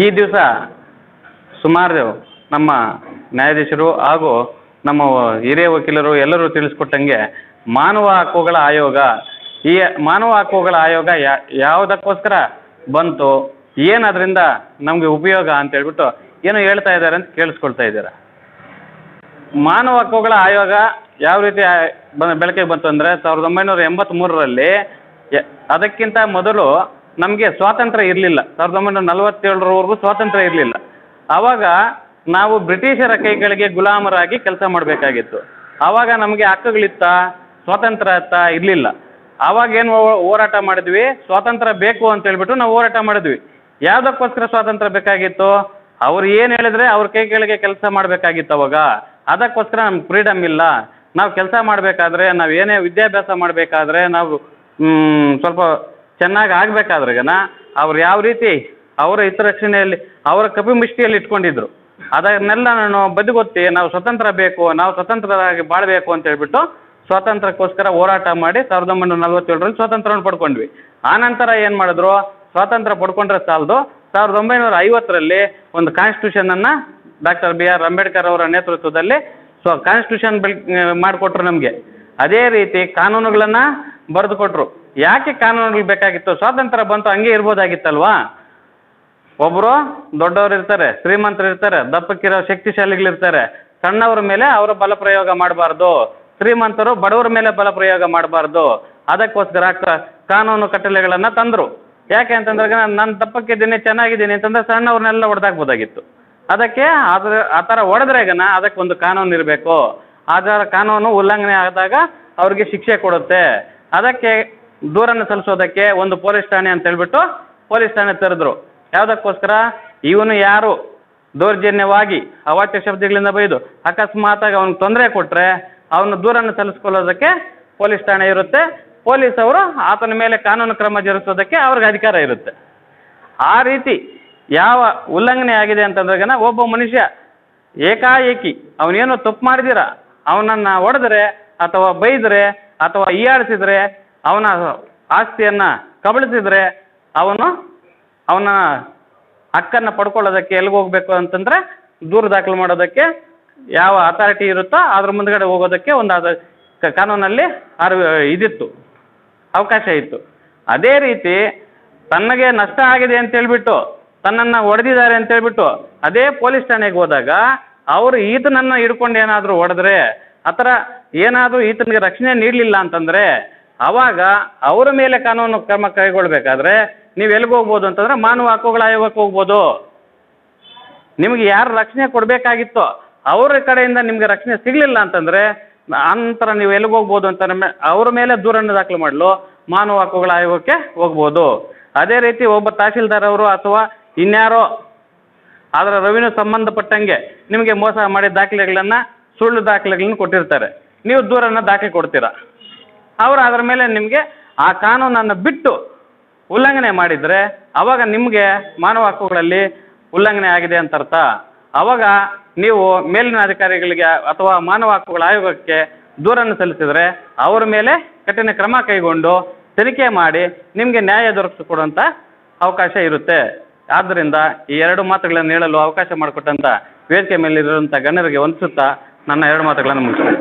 ಈ ದಿವಸ ಸುಮಾರು ನಮ್ಮ ನ್ಯಾಯಾಧೀಶರು ಹಾಗೂ ನಮ್ಮ ಹಿರಿಯ ವಕೀಲರು ಎಲ್ಲರೂ ತಿಳಿಸ್ಕೊಟ್ಟಂಗೆ ಮಾನವ ಹಕ್ಕುಗಳ ಆಯೋಗ, ಈ ಮಾನವ ಹಕ್ಕುಗಳ ಆಯೋಗ ಯಾವುದಕ್ಕೋಸ್ಕರ ಬಂತು, ಏನು ಅದರಿಂದ ನಮಗೆ ಉಪಯೋಗ ಅಂತ ಹೇಳ್ಬಿಟ್ಟು ಏನು ಹೇಳ್ತಾ ಇದ್ದಾರೆ ಅಂತ ಕೇಳಿಸ್ಕೊಳ್ತಾ ಇದ್ದೀರಾ? ಮಾನವ ಹಕ್ಕುಗಳ ಆಯೋಗ ಯಾವ ರೀತಿ ಬೆಳಕಿಗೆ ಬಂತು ಅಂದರೆ ಸಾವಿರದ ಒಂಬೈನೂರ ಎಂಬತ್ತ್ಮೂರರಲ್ಲಿ ಅದಕ್ಕಿಂತ ಮೊದಲು ನಮಗೆ ಸ್ವಾತಂತ್ರ್ಯ ಇರಲಿಲ್ಲ. ಸಾವಿರದ ಒಂಬೈನೂರ ನಲವತ್ತೇಳರವರೆಗೂ ಸ್ವಾತಂತ್ರ್ಯ ಇರಲಿಲ್ಲ. ಆವಾಗ ನಾವು ಬ್ರಿಟಿಷರ ಕೈಗಳಿಗೆ ಗುಲಾಮರಾಗಿ ಕೆಲಸ ಮಾಡಬೇಕಾಗಿತ್ತು. ಆವಾಗ ನಮಗೆ ಹಕ್ಕುಗಳಿತ್ತ, ಸ್ವಾತಂತ್ರ್ಯ ಇತ್ತ ಇರಲಿಲ್ಲ. ಆವಾಗ ಏನು ಹೋರಾಟ ಮಾಡಿದ್ವಿ? ಸ್ವಾತಂತ್ರ್ಯ ಬೇಕು ಅಂತ ಹೇಳ್ಬಿಟ್ಟು ನಾವು ಹೋರಾಟ ಮಾಡಿದ್ವಿ. ಯಾವುದಕ್ಕೋಸ್ಕರ ಸ್ವಾತಂತ್ರ್ಯ ಬೇಕಾಗಿತ್ತು? ಅವ್ರು ಏನು ಹೇಳಿದ್ರೆ ಅವ್ರ ಕೈಗಳಿಗೆ ಕೆಲಸ ಮಾಡಬೇಕಾಗಿತ್ತು ಅವಾಗ. ಅದಕ್ಕೋಸ್ಕರ ನಮ್ಗೆ ಫ್ರೀಡಮ್ ಇಲ್ಲ. ನಾವು ಕೆಲಸ ಮಾಡಬೇಕಾದ್ರೆ, ನಾವು ಏನೇ ವಿದ್ಯಾಭ್ಯಾಸ ಮಾಡಬೇಕಾದ್ರೆ ನಾವು ಸ್ವಲ್ಪ ಚೆನ್ನಾಗಿ ಆಗಬೇಕಾದ್ರೆಗನ ಅವ್ರು ಯಾವ ರೀತಿ ಅವರ ಹಿತರಕ್ಷಣೆಯಲ್ಲಿ, ಅವರ ಕಪಿಮುಷ್ಟಿಯಲ್ಲಿ ಇಟ್ಕೊಂಡಿದ್ರು. ಅದನ್ನೆಲ್ಲ ನಾನು ಬದಿಗೊತ್ತಿ ನಾವು ಸ್ವತಂತ್ರ ಬೇಕು, ನಾವು ಸ್ವತಂತ್ರರಾಗಿ ಬಾಳಬೇಕು ಅಂತ ಹೇಳ್ಬಿಟ್ಟು ಸ್ವಾತಂತ್ರ್ಯಕ್ಕೋಸ್ಕರ ಹೋರಾಟ ಮಾಡಿ ಸಾವಿರದ ಒಂಬೈನೂರ ನಲ್ವತ್ತೇಳರಲ್ಲಿ ಸ್ವಾತಂತ್ರ್ಯವನ್ನು ಪಡ್ಕೊಂಡ್ವಿ. ಆನಂತರ ಏನು ಮಾಡಿದ್ರು? ಸ್ವಾತಂತ್ರ್ಯ ಪಡ್ಕೊಂಡ್ರೆ ಸಾಲದು. ಸಾವಿರದ ಒಂಬೈನೂರ ಐವತ್ತರಲ್ಲಿ ಒಂದು ಕಾನ್ಸ್ಟಿಟ್ಯೂಷನನ್ನು ಡಾಕ್ಟರ್ ಬಿ ಆರ್ ಅಂಬೇಡ್ಕರ್ ಅವರ ನೇತೃತ್ವದಲ್ಲಿ ಸೊ ಕಾನ್ಸ್ಟಿಟ್ಯೂಷನ್ ಮಾಡಿಕೊಟ್ರು ನಮಗೆ. ಅದೇ ರೀತಿ ಕಾನೂನುಗಳನ್ನು ಬರೆದು ಕೊಟ್ಟರು ಯಾಕೆ ಕಾನೂನುಗಳು ಬೇಕಾಗಿತ್ತು? ಸ್ವಾತಂತ್ರ್ಯ ಬಂತು, ಹಂಗೆ ಇರ್ಬೋದಾಗಿತ್ತಲ್ವಾ? ಒಬ್ಬರು ದೊಡ್ಡವರು ಇರ್ತಾರೆ, ಶ್ರೀಮಂತರು ಇರ್ತಾರೆ, ದಪ್ಪಕ್ಕಿರೋ ಶಕ್ತಿಶಾಲಿಗಳಿರ್ತಾರೆ. ಸಣ್ಣವ್ರ ಮೇಲೆ ಅವರ ಬಲ ಪ್ರಯೋಗ ಮಾಡಬಾರ್ದು. ಶ್ರೀಮಂತರು ಬಡವರ ಮೇಲೆ ಬಲ ಪ್ರಯೋಗ ಮಾಡಬಾರ್ದು. ಅದಕ್ಕೋಸ್ಕರ ಕಾನೂನು ಕಟ್ಟಲೆಗಳನ್ನು ತಂದರು. ಯಾಕೆ ಅಂತಂದ್ರೆ ನಾನು ದಪ್ಪಕ್ಕಿದ್ದೀನಿ, ಚೆನ್ನಾಗಿದ್ದೀನಿ ಅಂತಂದ್ರೆ ಸಣ್ಣವ್ರನ್ನೆಲ್ಲ ಹೊಡೆದಾಕ್ಬೋದಾಗಿತ್ತು. ಅದಕ್ಕೆ ಅದ್ರ ಆ ಥರ ಹೊಡೆದ್ರೆಗನ ಅದಕ್ಕೆ ಒಂದು ಕಾನೂನು ಇರಬೇಕು. ಅದರ ಕಾನೂನು ಉಲ್ಲಂಘನೆ ಆದಾಗ ಅವ್ರಿಗೆ ಶಿಕ್ಷೆ ಕೊಡುತ್ತೆ. ಅದಕ್ಕೆ ದೂರನ್ನು ಸಲ್ಲಿಸೋದಕ್ಕೆ ಒಂದು ಪೊಲೀಸ್ ಠಾಣೆ ಅಂತ ಹೇಳ್ಬಿಟ್ಟು ಪೊಲೀಸ್ ಠಾಣೆ ತೆರೆದ್ರು. ಯಾವುದಕ್ಕೋಸ್ಕರ? ಇವನು ಯಾರು? ದೌರ್ಜನ್ಯವಾಗಿ ಅವಾಚ್ಯ ಶಬ್ದಗಳಿಂದ ಬೈದು ಅಕಸ್ಮಾತಾಗಿ ಅವ್ನಿಗೆ ತೊಂದರೆ ಕೊಟ್ಟರೆ ಅವನು ದೂರನ್ನು ಸಲ್ಲಿಸ್ಕೊಳ್ಳೋದಕ್ಕೆ ಪೊಲೀಸ್ ಠಾಣೆ ಇರುತ್ತೆ. ಪೊಲೀಸ್ ಅವರು ಆತನ ಮೇಲೆ ಕಾನೂನು ಕ್ರಮ ಜರುಗಿಸೋದಕ್ಕೆ ಅವ್ರಿಗೆ ಅಧಿಕಾರ ಇರುತ್ತೆ. ಆ ರೀತಿ ಯಾವ ಉಲ್ಲಂಘನೆ ಆಗಿದೆ ಅಂತಂದ್ರೆ ಒಬ್ಬ ಮನುಷ್ಯ ಏಕಾಏಕಿ ಅವನೇನೋ ತಪ್ಪು ಮಾಡಿದಿರ ಅವನನ್ನು ಹೊಡೆದ್ರೆ ಅಥವಾ ಬೈದರೆ ಅಥವಾ ಹೀಯಾಳಿಸಿದ್ರೆ ಅವನ ಆಸ್ತಿಯನ್ನು ಕಬಳಿಸಿದ್ರೆ ಅವನು ಅವನ ಹಕ್ಕನ್ನು ಪಡ್ಕೊಳ್ಳೋದಕ್ಕೆ ಎಲ್ಲಿಗೆ ಹೋಗಬೇಕು ಅಂತಂದರೆ ದೂರು ದಾಖಲು ಮಾಡೋದಕ್ಕೆ ಯಾವ ಅಥಾರಿಟಿ ಇರುತ್ತೋ ಅದ್ರ ಮುಂದ್ಗಡೆ ಹೋಗೋದಕ್ಕೆ ಒಂದು ಅದು ಕಾನೂನಲ್ಲಿ ಅರ್ ಇದಿತ್ತು, ಅವಕಾಶ ಇತ್ತು. ಅದೇ ರೀತಿ ತನಗೆ ನಷ್ಟ ಆಗಿದೆ ಅಂತ ಹೇಳ್ಬಿಟ್ಟು ತನ್ನನ್ನು ಹೊಡೆದಿದ್ದಾರೆ ಅಂತ ಹೇಳ್ಬಿಟ್ಟು ಅದೇ ಪೊಲೀಸ್ ಠಾಣೆಗೆ ಹೋದಾಗ ಅವರು ಈತನನ್ನು ಹಿಡ್ಕೊಂಡು ಏನಾದರೂ ಹೊಡೆದ್ರೆ ಆ ಥರ ಏನಾದರೂ ಈತನಿಗೆ ರಕ್ಷಣೆ ನೀಡಲಿಲ್ಲ ಅಂತಂದರೆ ಆವಾಗ ಅವರ ಮೇಲೆ ಕಾನೂನು ಕ್ರಮ ಕೈಗೊಳ್ಬೇಕಾದ್ರೆ ನೀವು ಎಲ್ಲಿಗೆ ಹೋಗ್ಬೋದು ಅಂತಂದ್ರೆ ಮಾನವ ಹಕ್ಕುಗಳ ಆಯೋಗಕ್ಕೆ ಹೋಗ್ಬೋದು. ನಿಮಗೆ ಯಾರು ರಕ್ಷಣೆ ಕೊಡಬೇಕಾಗಿತ್ತೋ ಅವರ ಕಡೆಯಿಂದ ನಿಮಗೆ ರಕ್ಷಣೆ ಸಿಗಲಿಲ್ಲ ಅಂತಂದರೆ ನಂತರ ನೀವು ಎಲ್ಲಿಗೆ ಹೋಗ್ಬೋದು ಅಂತ ನಮ್ಮ- ಅವ್ರ ಮೇಲೆ ದೂರನ್ನು ದಾಖಲು ಮಾಡಲು ಮಾನವ ಹಕ್ಕುಗಳ ಆಯೋಗಕ್ಕೆ ಹೋಗ್ಬೋದು. ಅದೇ ರೀತಿ ಒಬ್ಬ ತಹಶೀಲ್ದಾರ್ ಅವರು ಅಥವಾ ಇನ್ಯಾರೋ, ಅದರ ರವಿನ ಸಂಬಂಧಪಟ್ಟಂಗೆ ನಿಮಗೆ ಮೋಸ ಮಾಡಿದ ದಾಖಲೆಗಳನ್ನು ಸುಳ್ಳು ದಾಖಲೆಗಳನ್ನು ಕೊಟ್ಟಿರ್ತಾರೆ. ನೀವು ದೂರನ್ನು ದಾಖಲೆ ಕೊಡ್ತೀರಾ? ಅವರು ಅದರ ಮೇಲೆ ನಿಮಗೆ ಆ ಕಾನೂನನ್ನು ಬಿಟ್ಟು ಉಲ್ಲಂಘನೆ ಮಾಡಿದರೆ ಅವಾಗ ನಿಮಗೆ ಮಾನವ ಹಕ್ಕುಗಳಲ್ಲಿ ಉಲ್ಲಂಘನೆ ಆಗಿದೆ ಅಂತ ಅರ್ಥ. ಅವಾಗ ನೀವು ಮೇಲಿನ ಅಧಿಕಾರಿಗಳಿಗೆ ಅಥವಾ ಮಾನವ ಹಕ್ಕುಗಳ ಆಯೋಗಕ್ಕೆ ದೂರನ್ನು ಸಲ್ಲಿಸಿದರೆ ಅವರ ಮೇಲೆ ಕಠಿಣ ಕ್ರಮ ಕೈಗೊಂಡು ತನಿಖೆ ಮಾಡಿ ನಿಮಗೆ ನ್ಯಾಯ ದೊರಕಿಸಿಕೊಡುವಂಥ ಅವಕಾಶ ಇರುತ್ತೆ. ಆದ್ದರಿಂದ ಈ ಎರಡು ಮಾತುಗಳನ್ನು ಹೇಳಲು ಅವಕಾಶ ಮಾಡಿಕೊಟ್ಟಂಥ ವೇದಿಕೆ ಮೇಲಿರುವಂಥ ಗಣ್ಯರಿಗೆ ವಂದಿಸುತ್ತಾ ನನ್ನ ಎರಡು ಮಾತುಗಳನ್ನು ಮುಗಿಸ್ತೇನೆ.